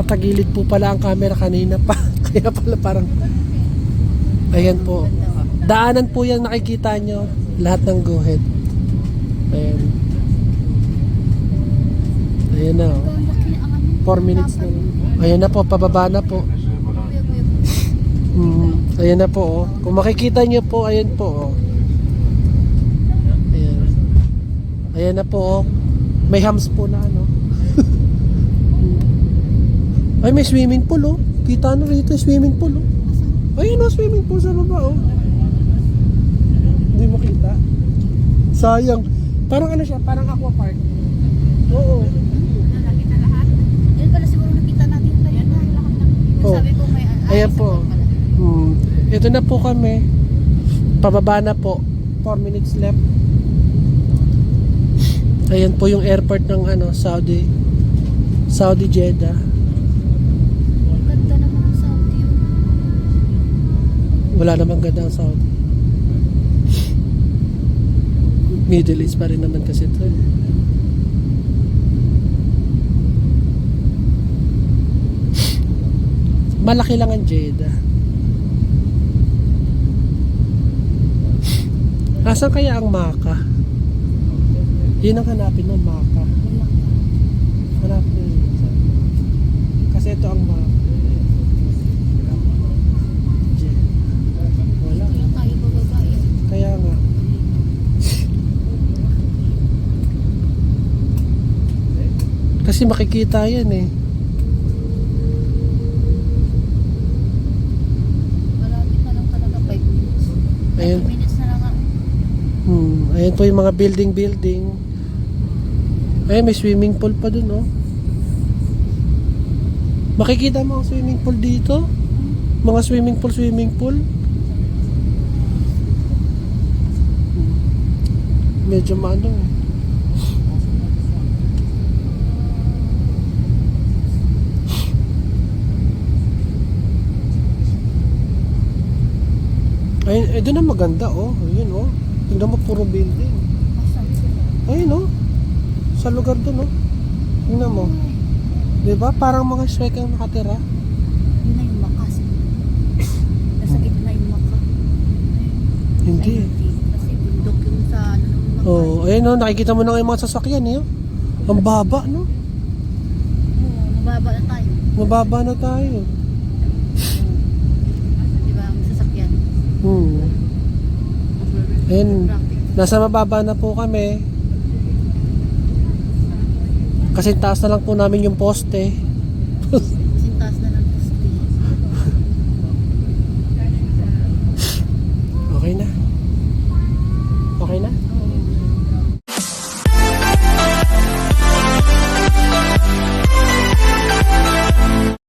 nakatagilid po pala ang camera kanina pa. Kaya pala parang... Ayan po. Daanan po yan nakikita nyo. Lahat ng ahead. Ayan. Ayan na oh. 4 minutes na. Ayan na po, pababa na po. Hmm, ayan na po oh. Kung makikita nyo po, ayan po oh. Ayan. Ayan na po oh. May hams po na ano. Ay, may swimming pool oh. Kita na rito swimming pool oh. Ayun oh, swimming pool sa baba oh. Hindi mo kita. Sayang. Parang ano siya, parang aqua park. Oo. Nakita lahat. Yun pala siguro nakita natin ng yung Oh. sabi ko may ay, Ayan isa po. pa. Hmm. Ito na po kami. Pababa na po. 4 minutes left. Ayan po yung airport ng ano, Saudi. Saudi Jeddah. Ganda naman ang Saudi yun. Wala namang ganda ang Saudi. Middle East pa rin naman kasi ito. eh. Malaki lang ang Jeddah. Asan kaya ang Maka? Yun ang hanapin mo, Maka. Hanapin mo yun. Kasi ito ang Maka. Jeddah. Wala. Kaya tayo bababa eh. Kaya nga. Kasi makikita yan eh. Malapit na lang talaga 5 minutes. Ayun. 2 minutes na lang. Hmm. Ayan po yung mga building-building. Ayun, may swimming pool pa dun oh. Makikita mo ang swimming pool dito? Mga swimming pool, swimming pool. Medyo maano eh. Ayun, eh, doon ang maganda oh. Ayun oh. Tingnan mo puro building. Ayun oh. Sa lugar doon oh. Tingnan mo. 'Di ba? Parang mga Shrek ang nakatira. Yun na yung makas. Nasa gitna yung maka. Hindi. Kasi bundok yung sa ano makas. Oh, ayun oh, nakikita mo na nga yung mga sasakyan eh. oh. Ang baba no. Oo, mababa na tayo. Mababa na tayo. Di ba? Ang sasakyan. Hmm. Traffic. Nasa mababa na po kami. Kasi taas na lang po namin yung poste. Sintas na